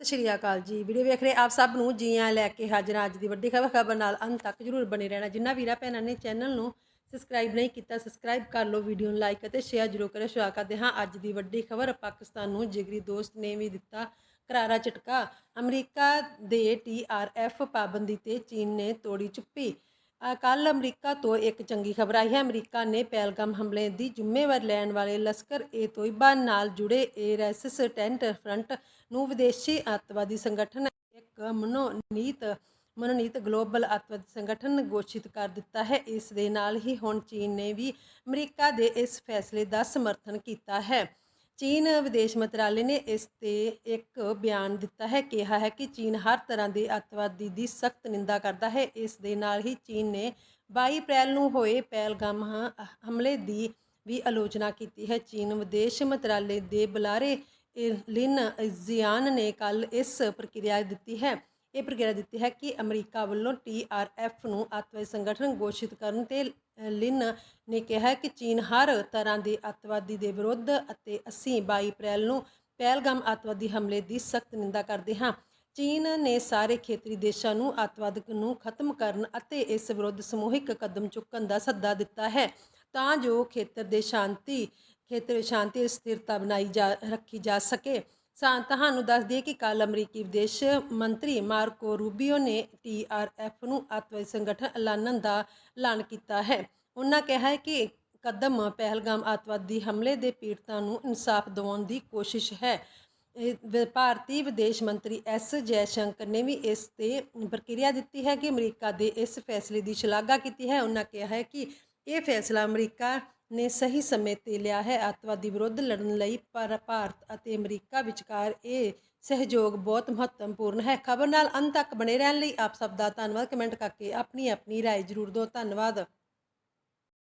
ਸਤਿ ਸ਼੍ਰੀ ਅਕਾਲ ਜੀ। ਵੀਡੀਓ ਵੇਖ ਰਹੇ ਆਪ ਸਭ ਨੂੰ ਜੀਆਂ ਲੈ ਕੇ ਹਾਜ਼ਰ ਅੱਜ ਦੀ ਵੱਡੀ ਖਬਰ ਖਬਰ ਨਾਲ ਅੰਤ ਤੱਕ ਜਰੂਰ ਬਣੇ ਰਹਿਣਾ। ਜਿੰਨਾ ਵੀਰਾ ਭੈਣਾਂ ਨੇ ਚੈਨਲ ਨੂੰ ਸਬਸਕ੍ਰਾਈਬ ਨਹੀਂ ਕੀਤਾ ਸਬਸਕ੍ਰਾਈਬ ਕਰ ਲਓ ਵੀਡੀਓ ਨੂੰ ਲਾਈਕ ਅਤੇ ਸ਼ੇਅਰ ਜਰੂਰ ਕਰਿਓ। ਸ਼ੁਰੂ ਕਰਦੇ ਹਾਂ ਅੱਜ ਦੀ ਵੱਡੀ ਖਬਰ। ਪਾਕਿਸਤਾਨ ਨੂੰ ਜਿਗਰੀ ਦੋਸਤ ਨੇ ਵੀ ਦਿੱਤਾ ਕਰਾਰਾ ਝਟਕਾ। ਅਮਰੀਕਾ ਦੇ ਟੀਆਰਐਫ ਪਾਬੰਦੀ ਤੇ ਚੀਨ ਨੇ ਤੋੜੀ ਚੁੱਪੀ। ਕੱਲ ਅਮਰੀਕਾ ਤੋਂ ਇੱਕ ਚੰਗੀ ਖਬਰ ਆਈ ਹੈ। ਅਮਰੀਕਾ ਨੇ ਪਹਿਲਗਾਮ ਹਮਲੇ ਦੀ ਜ਼ਿੰਮੇਵਾਰੀ ਲੈਣ ਵਾਲੇ ਲਸ਼ਕਰ ਏ ਤੋਇਬਾ ਨਾਲ ਜੁੜੇ ਏ ਰੈਸਿਸਟੈਂਟ ਫਰੰਟ ਨੂੰ ਵਿਦੇਸ਼ੀ ਅੱਤਵਾਦੀ ਸੰਗਠਨ ਇੱਕ ਮਨੋਨੀਤ ਮਨੋਨੀਤ ਗਲੋਬਲ ਅੱਤਵਾਦੀ ਸੰਗਠਨ ਘੋਸ਼ਿਤ ਕਰ ਦਿੱਤਾ ਹੈ। ਇਸ ਦੇ ਨਾਲ ਹੀ ਹੁਣ ਚੀਨ ਨੇ ਵੀ ਅਮਰੀਕਾ ਦੇ ਇਸ ਫੈਸਲੇ ਦਾ ਸਮਰਥਨ ਕੀਤਾ ਹੈ। ਚੀਨ ਵਿਦੇਸ਼ ਮੰਤਰਾਲੇ ਨੇ ਇਸ ਤੇ ਇੱਕ ਬਿਆਨ ਦਿੱਤਾ ਹੈ, ਕਿਹਾ ਹੈ ਕਿ ਚੀਨ ਹਰ ਤਰ੍ਹਾਂ ਦੇ ਅੱਤਵਾਦੀ ਦੀ ਸਖਤ ਨਿੰਦਾ ਕਰਦਾ ਹੈ। ਇਸ ਦੇ ਨਾਲ ਹੀ ਚੀਨ ਨੇ 22 ਅਪ੍ਰੈਲ ਨੂੰ ਹੋਏ ਪਹਿਲਗਾਮ ਹਮਲੇ ਦੀ ਵੀ ਆਲੋਚਨਾ ਕੀਤੀ ਹੈ। ਚੀਨ ਵਿਦੇਸ਼ ਮੰਤਰਾਲੇ ਦੇ ਬੁਲਾਰੇ ਲਿਨ ਜ਼ਿਆਨ ਨੇ ਕੱਲ ਇਸ ਪ੍ਰਕਿਰਿਆ ਦਿੱਤੀ ਹੈ। ਇਹ ਪ੍ਰਕਿਰਿਆ ਦਿੱਤੀ ਹੈ ਕਿ ਅਮਰੀਕਾ ਵੱਲੋਂ ਟੀਆਰਐਫ ਨੂੰ ਅੱਤਵਾਦੀ ਸੰਗਠਨ ਘੋਸ਼ਿਤ ਕਰਨ ਤੇ ਲਿਨ ਨੇ ਕਿਹਾ ਕਿ ਚੀਨ ਹਰ ਤਰ੍ਹਾਂ ਦੇ ਅੱਤਵਾਦੀ ਦੇ ਵਿਰੁੱਧ ਅਤੇ ਅਸੀਂ 22 ਅਪ੍ਰੈਲ ਨੂੰ ਪਹਿਲਗਾਮ ਅੱਤਵਾਦੀ ਹਮਲੇ ਦੀ ਸਖਤ ਨਿੰਦਾ ਕਰਦੇ ਹਾਂ। ਚੀਨ ਨੇ ਸਾਰੇ ਖੇਤਰੀ ਦੇਸ਼ਾਂ ਨੂੰ ਅੱਤਵਾਦ ਨੂੰ ਖਤਮ ਕਰਨ ਅਤੇ ਇਸ ਵਿਰੁੱਧ ਸਮੂਹਿਕ ਕਦਮ ਚੁੱਕਣ ਦਾ ਸੱਦਾ ਦਿੱਤਾ ਹੈ। ਤਾਂ ਜੋ ਖੇਤਰ ਦੇ ਸ਼ਾਂਤੀ, ਖੇਤਰ ਸ਼ਾਂਤੀ ਸਥਿਰਤਾ ਬਣਾਈ ਜਾ, ਰੱਖੀ ਜਾ ਸਕੇ। ਤੁਹਾਨੂੰ ਦੱਸ ਦਈਏ ਕਿ ਕੱਲ ਅਮਰੀਕੀ ਵਿਦੇਸ਼ ਮੰਤਰੀ ਮਾਰਕੋ ਰੂਬੀਓ ਨੇ ਟੀਆਰਐਫ ਨੂੰ ਅੱਤਵਾਦੀ ਸੰਗਠਨ ਐਲਾਨਣ ਦਾ ਐਲਾਨ ਕੀਤਾ ਹੈ। ਉਹਨਾਂ ਕਿਹਾ ਹੈ ਕਿ ਕਦਮ ਪਹਿਲਗਾਮ ਅੱਤਵਾਦੀ ਹਮਲੇ ਦੇ ਪੀੜਤਾਂ ਨੂੰ ਇਨਸਾਫ ਦਿਵਾਉਣ ਦੀ ਕੋਸ਼ਿਸ਼ ਹੈ। ਭਾਰਤੀ ਵਿਦੇਸ਼ ਮੰਤਰੀ ਐਸ ਜੈਸ਼ੰਕਰ ਨੇ ਵੀ ਇਸ ਤੇ ਪ੍ਰਕਿਰਿਆ ਦਿੱਤੀ ਹੈ ਕਿ ਅਮਰੀਕਾ ਦੇ ਇਸ ਫੈਸਲੇ ਦੀ ਸ਼ਲਾਘਾ ਕੀਤੀ ਹੈ। ਉਹਨਾਂ ਕਿਹਾ ਹੈ ਕਿ ਇਹ ਫੈਸਲਾ ਅਮਰੀਕਾ ਨੇ ਸਹੀ ਸਮੇਂ ਤੇ ਲਿਆ ਹੈ ਅੱਤਵਾਦੀ ਵਿਰੁੱਧ ਲੜਨ ਲਈ ਪਰ ਭਾਰਤ ਅਤੇ ਅਮਰੀਕਾ ਵਿਚਕਾਰ ਇਹ ਸਹਿਯੋਗ ਬਹੁਤ ਮਹੱਤਵਪੂਰਨ ਹੈ ਖਬਰ ਨਾਲ ਅੰਤ ਤੱਕ ਬਣੇ ਰਹਿਣ ਲਈ ਆਪ ਸਭ ਦਾ ਧੰਨਵਾਦ ਕਮੈਂਟ ਕਰਕੇ ਆਪਣੀ ਆਪਣੀ رائے ਜ਼ਰੂਰ ਦਿਓ ਧੰਨਵਾਦ